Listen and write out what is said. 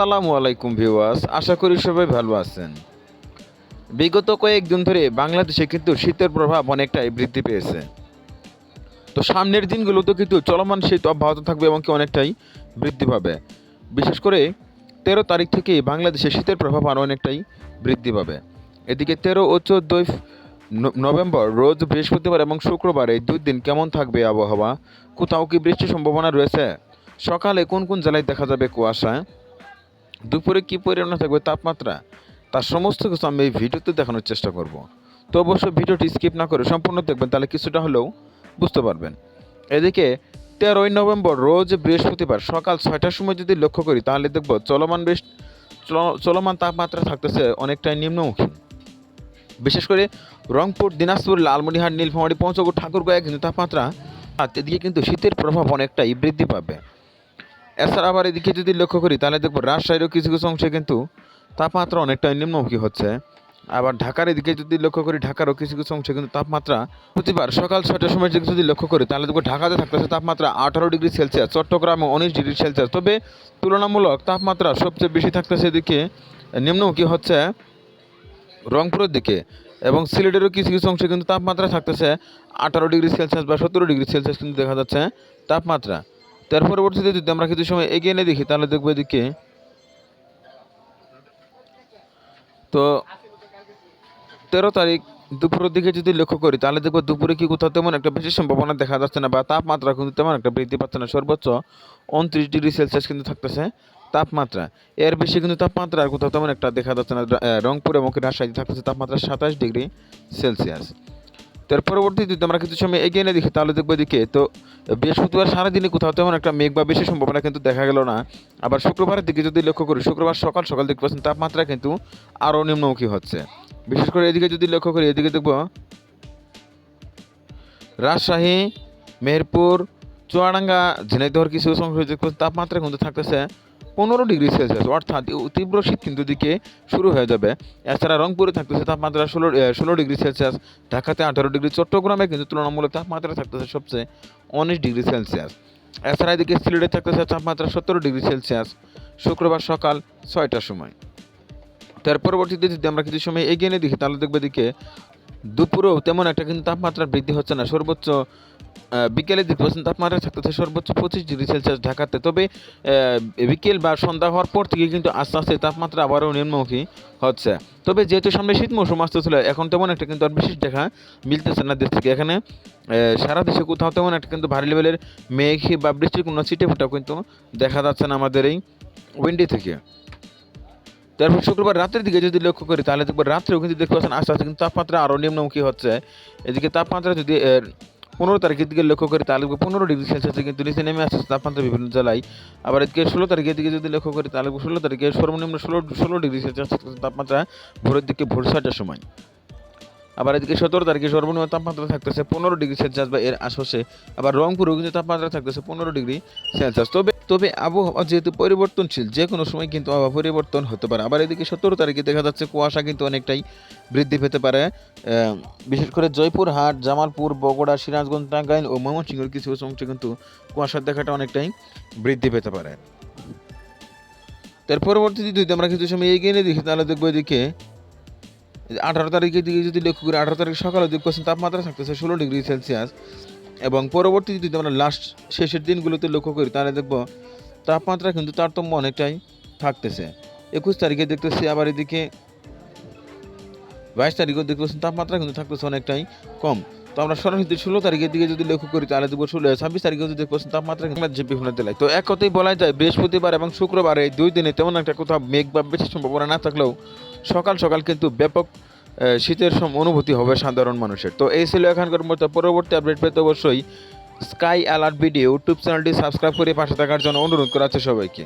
আসসালামু আলাইকুম ভিউয়ার্স, আশা করি সবাই ভালো আছেন। বিগত কয়েকদিন ধরে বাংলাদেশে কিন্তু শীতের প্রভাব অনেকটাই বৃদ্ধি পেয়েছে। তো সামনের দিনগুলোতে কিন্তু চলমান শীত অব্যাহত থাকবে এবং কি অনেকটাই বৃদ্ধি পাবে। বিশেষ করে তেরো তারিখ থেকে বাংলাদেশে শীতের প্রভাব আরও অনেকটাই বৃদ্ধি পাবে। এদিকে তেরো ও চোদ্দোই নভেম্বর রোজ বৃহস্পতিবার এবং শুক্রবার এই দুই দিন কেমন থাকবে আবহাওয়া? কোথাও কি বৃষ্টির সম্ভাবনা রয়েছে? সকালে কোন কোন জেলায় দেখা যাবে কুয়াশা? দুপুরে কী পরিমাণ থাকবে তাপমাত্রা? তার সমস্ত কিছু আমি এই ভিডিওতে দেখানোর চেষ্টা করব। তো অবশ্যই ভিডিওটি স্কিপ না করে সম্পূর্ণ দেখবেন, তাহলে কিছুটা হলেও বুঝতে পারবেন। এদিকে তেরোই নভেম্বর রোজ বৃহস্পতিবার সকাল ছয়টার সময় যদি লক্ষ্য করি, তাহলে দেখব চলমান বেশ চল- চলমান তাপমাত্রা থাকতেছে অনেকটাই নিম্নমুখী। বিশেষ করে রংপুর, দিনাজপুর লালমনিহাট নীলফামারী, পঞ্চগড় ঠাকুরগাঁয়ে কিন্তু তাপমাত্রা এদিকে কিন্তু শীতের প্রভাব অনেকটাই বৃদ্ধি পাবে। এছাড়া আবার এদিকে যদি লক্ষ্য করি, তাহলে দেখব রাজশাহীরও কিছু কিছু অংশে কিন্তু তাপমাত্রা অনেকটাই নিম্নমুখী হচ্ছে। আবার ঢাকার এদিকে যদি লক্ষ্য করি, ঢাকারও কিছু কিছু অংশে কিন্তু তাপমাত্রা প্রতিবার সকাল ছয়টার সময় যদি যদি লক্ষ্য করি, তাহলে দেখব ঢাকাতে থাকতেছে তাপমাত্রা আঠারো ডিগ্রি সেলসিয়াস, চট্টগ্রামে উনিশ ডিগ্রি সেলসিয়াস। তবে তুলনামূলক তাপমাত্রা সবচেয়ে বেশি থাকতেছে এদিকে নিম্নমুখী হচ্ছে রংপুরের দিকে এবং সিলেটেরও কিছু কিছু অংশে কিন্তু তাপমাত্রা থাকতেছে আঠারো ডিগ্রি সেলসিয়াস বা সতেরো ডিগ্রি সেলসিয়াস কিন্তু দেখা যাচ্ছে তাপমাত্রা। তার পরবর্তীতে যদি আমরা কিছু সময় এগিয়ে নিয়ে দেখি, তাহলে দেখব এদিকে। তো তেরো তারিখ দুপুরের দিকে যদি লক্ষ্য করি, তাহলে দেখব দুপুরে কি কোথাও তেমন একটা বেশি সম্ভাবনা দেখা যাচ্ছে না বা তাপমাত্রা কিন্তু তেমন একটা বৃদ্ধি পাচ্ছে না। সর্বোচ্চ উনত্রিশ ডিগ্রি সেলসিয়াস কিন্তু থাকতেছে তাপমাত্রা। এর বেশি কিন্তু তাপমাত্রা আর কোথাও তেমন একটা দেখা যাচ্ছে না। রংপুর এবং কি রাজশাহী থাকতেছে তাপমাত্রা সাতাশ ডিগ্রি সেলসিয়াস। তার পরবর্তী যদি আমরা কিছু সময় এগিয়ে নিয়ে দেখি, তাহলে দেখব এদিকে, তো বৃহস্পতিবার সারাদিনে কোথাও তেমন একটা মেঘ বা বেশি সম্ভাবনা কিন্তু দেখা গেল না। আবার শুক্রবারের দিকে যদি লক্ষ্য করি, শুক্রবার সকাল সকাল দেখতে পাচ্ছেন তাপমাত্রা কিন্তু আরও নিম্নমুখী হচ্ছে। বিশেষ করে এদিকে যদি লক্ষ্য করি, এদিকে দেখব রাজশাহী, মেহেরপুর, চুয়াডাঙ্গা ঝিনাইদহর কিছু পাচ্ছেন, তাপমাত্রা কিন্তু থাকতেছে পনেরো ডিগ্রি সেলসিয়াস, অর্থাৎ তীব্র শীত কিন্তু দিকে শুরু হয়ে যাবে। এছাড়া রংপুরে থাকতেছে তাপমাত্রা ষোলো ষোলো ডিগ্রি সেলসিয়াস, ঢাকাতে আঠারো ডিগ্রি, চট্টগ্রামে কিন্তু তুলনামূলক তাপমাত্রা থাকতেছে সবচেয়ে উনিশ ডিগ্রি সেলসিয়াস। এছাড়া এদিকে সিলেটে থাকতেছে তাপমাত্রা সতেরো ডিগ্রি সেলসিয়াস, শুক্রবার সকাল ছয়টার সময়। তার পরবর্তীতে যদি আমরা কিছু সময় এগিয়ে নিয়ে দেখি, তাহলে দেখবে দিকে দুপুরেও তেমন একটা কিন্তু তাপমাত্রা বৃদ্ধি হচ্ছে না। সর্বোচ্চ বিকেলে দেখতে পাচ্ছেন তাপমাত্রা থাকতেছে সর্বোচ্চ পঁচিশ ডিগ্রি সেলসিয়াস ঢাকাতে। তবে বিকেল বা সন্ধ্যা হওয়ার পর থেকে কিন্তু আস্তে আস্তে তাপমাত্রা আবারও নিম্নমুখী হচ্ছে। তবে যেহেতু সামনে শীত মৌসুম আসতেছিল, এখন তেমন একটা কিন্তু আর বিশেষ দেখা মিলতেছে না দেশ থেকে। এখানে সারা দেশে কোথাও তেমন একটা কিন্তু ভারী লেভেলের মেঘ বা বৃষ্টির কোনো ছিটে ফোটাও কিন্তু দেখা যাচ্ছে না আমাদের এই উইন্ডি থেকে। তারপর শুক্রবার রাতের দিকে যদি লক্ষ্য করি, তাহলে দেখব রাত্রেও কিন্তু দেখতে পাচ্ছেন আস্তে আস্তে কিন্তু তাপমাত্রা আরও নিম্নমুখী হচ্ছে। এদিকে তাপমাত্রা যদি পনেরো তারিখের দিকে লক্ষ্য করি তাহলে পনেরো ডিগ্রি সেলসিয়াসে কিন্তু নিচে নেমে আসছে তাপমাত্রা বিভিন্ন জেলায়। আবার এদিকে ষোলো তারিখের দিকে যদি লক্ষ্য করি তাহলে ষোলো তারিখে সর্বনিম্ন ষোলো ষোলো ডিগ্রি সেলসিয়াস তাপমাত্রা ভোরের দিকে ভোর সাতটার সময়। আবার এদিকে সতেরো তারিখে সর্বনিম্ন তাপমাত্রা থাকতেছে পনেরো ডিগ্রি সেলসিয়াস বা এর আশপাশে। আবার রংপুরেও কিন্তু তাপমাত্রা থাকতেছে পনেরো ডিগ্রি সেলসিয়াস। তবে তবে আবহাওয়া যেহেতু পরিবর্তনশীল যে কোনো সময় কিন্তু আবহাওয়া পরিবর্তন হতে পারে। আবার এদিকে সতেরো তারিখে দেখা যাচ্ছে কুয়াশা কিন্তু অনেকটাই বৃদ্ধি পেতে পারে। বিশেষ করে জয়পুরহাট, জামালপুর, বগুড়া, সিরাজগঞ্জ, টাঙ্গাইল ও ময়মনসিংহের কিছু অংশে কিন্তু কুয়াশার দেখাটা অনেকটাই বৃদ্ধি পেতে পারে। তার পরবর্তীতে যদি আমরা কিছু সময় এগিয়ে নিয়ে দেখি, তাহলে দেখব এদিকে আঠারো তারিখের দিকে যদি লক্ষ্য করি, আঠারো তারিখ সকালে পার্সেন্ট তাপমাত্রা থাকতেছে ষোলো ডিগ্রি সেলসিয়াস। এবং পরবর্তী যদি আমরা লাস্ট শেষের দিনগুলোতে লক্ষ্য করি, তাহলে দেখব তাপমাত্রা কিন্তু তারতম্য অনেকটাই থাকতেছে। একুশ তারিখে দেখতেছি আবার এদিকে বাইশ তারিখেও দেখতে পাচ্ছেন তাপমাত্রা কিন্তু থাকতেছে অনেকটাই কম। তো আমরা সরাসরি ষোলো তারিখের দিকে যদি লক্ষ্য করি, তাহলে দেখব ষোলো, ছাব্বিশ তারিখে যদি পাচ্ছেন তাপমাত্রা যে বিভিন্ন জেলায় তো এক কথাই বলা যায়, বৃহস্পতিবার এবং শুক্রবার এই দুই দিনে তেমন একটা কোথাও মেঘ বা বেশি সম্ভাবনা না থাকলেও সকাল সকাল কিন্তু ব্যাপক শীতের সম, অনুভূতি হবে সাধারণ মানুষের। তো এই ছিল এখানকার মতো পরবর্তী আপডেট পেতে অবশ্যই স্কাই অ্যালার্ট ভিডিও ইউটিউব চ্যানেলটি সাবস্ক্রাইব করে পাশে থাকার জন্য অনুরোধ করা হচ্ছে সবাইকে।